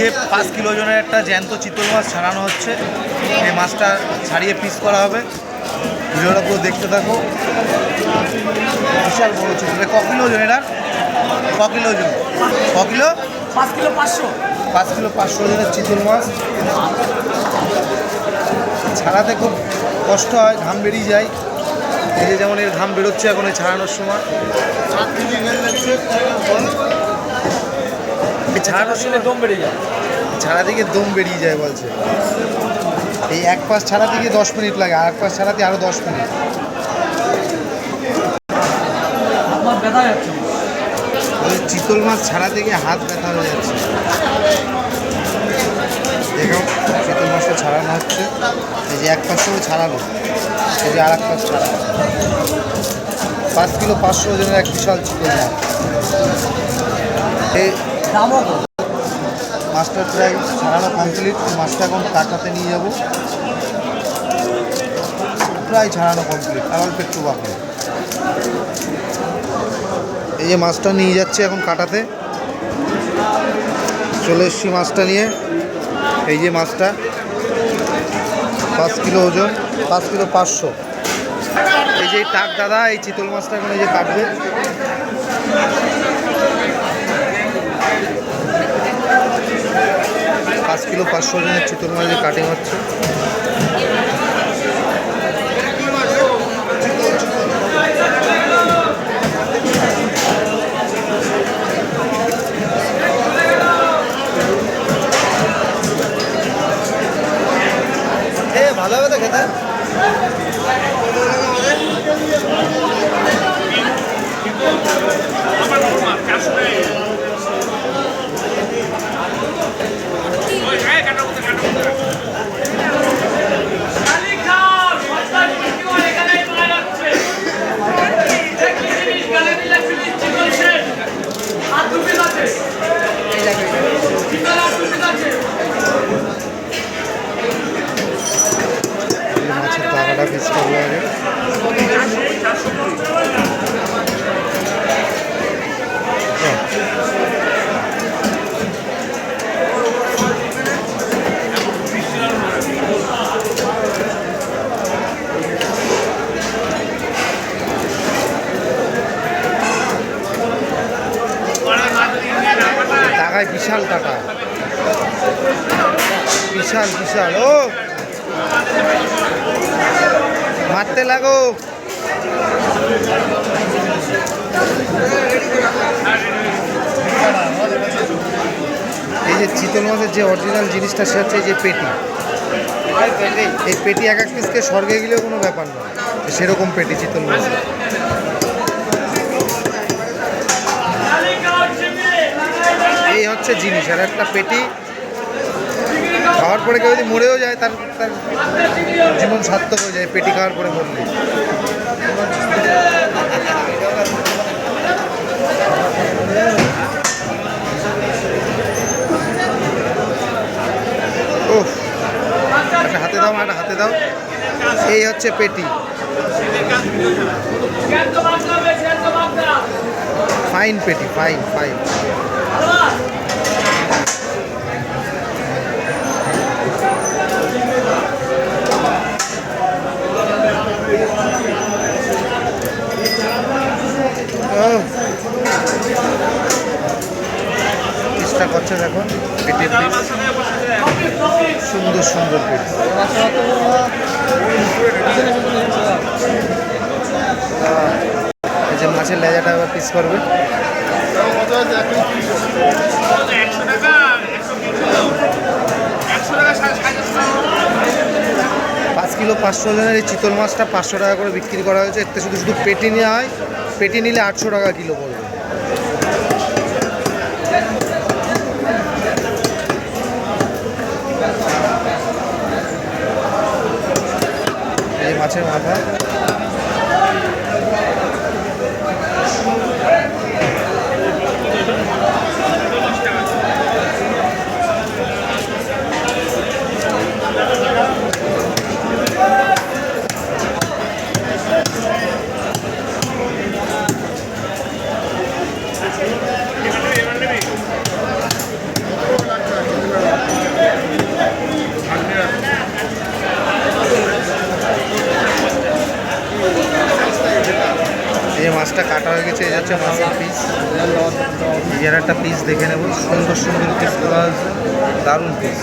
যে পাঁচ কিলো ওজনের একটা জ্যান্ত চিতল মাছ ছাড়ানো হচ্ছে এই মাছটা ছাড়িয়ে পিস করা হবে। ভিডিওটা পুরো দেখতে থাকো। বিশাল বড় চিতল। ক কিলো ওজন এটা ক কিলো ওজন? ক কিলো? পাঁচ কিলো পাঁচশো। পাঁচ কিলো পাঁচশো ওজনের চিতল মাছ। ছাড়াতে খুব কষ্ট হয় ঘাম বেরিয়ে যায়। এই যে যেমন এর ঘাম বেরোচ্ছে এখন এই ছাড়ানোর সময়। ছাড়ানোর সময় দম বেড়ে যায়। ছাড়া দিকে দম বেরিয়ে যায় বলছে। এই এক পাশ ছাড়া দিকে দশ মিনিট লাগে আর এক পাশ ছাড়াতে আরও দশ মিনিট। চিতল মাছ ছাড়া থেকে হাত ব্যথা হয়ে যাচ্ছে। দেখো চিতল মাছটা ছাড়ানো হচ্ছে। এই যে এক পাশ করে ছাড়ালো এই যে আর এক পাশ ছাড়ানো পাঁচ কিলো পাঁচশো ওজনের এক বিশাল চিতল মাছ। মাছটা প্রায় ছাড়ানো কমপ্লিট মাছটা এখন কাটাতে নিয়ে যাব। প্রায় ছাড়ানো কমপ্লিট আর অল্প একটু বাকি। এই যে মাছটা নিয়ে যাচ্ছে এখন কাটাতে। চলে এসছি মাছটা নিয়ে। এই যে মাছটা, পাঁচ কিলো ওজন, পাঁচ কিলো পাঁচশো। এই যে টাক দাদা, এই চিতল মাছটা এখন এই যে কাটবে। কিলো পাঁচশো জনের চিতল মাছের কাটিং হচ্ছে ভালো হবে তো খেতে এই মাছের টাকায় বিশাল টাকা। বিশাল বিশাল। ও! মারতে লাগো। এই যে চিতল মাছের যে অরিজিনাল জিনিসটা সে হচ্ছে এই যে পেটি। এই পেটি এক এক পিসকে স্বর্গে গেলেও কোনো ব্যাপার নয়। সেরকম পেটি চিতল মাছের। এই হচ্ছে জিনিস, আর একটা পেটি খাওয়ার পরে কেউ যদি মরেও যায়, তার তার জীবন সার্থক হয়ে যায়, পেটি খাওয়ার পরে মরলে। একটা হাতে দাও একটা হাতে দাও। এই হচ্ছে পেটি। ফাইন পেটি ফাইন ফাইন চেষ্টা করছে দেখো পেটের সুন্দর সুন্দর যে মাছের লেজাটা এবার পিস করবে। পাঁচ কিলো পাঁচশো জনের এই চিতল মাছটা পাঁচশো টাকা করে বিক্রি করা হয়েছে। এতে শুধু শুধু পেটি নেওয়া হয়। পেটি নিলে আটশো টাকা কিলো পড়বে। এই মাছের মাথা। পিসটা কাটা হয়ে গেছে, এই হচ্ছে মাছের পিস যে একটা পিস দেখে নেব। সুন্দর সুন্দর পিস দারুণ পিস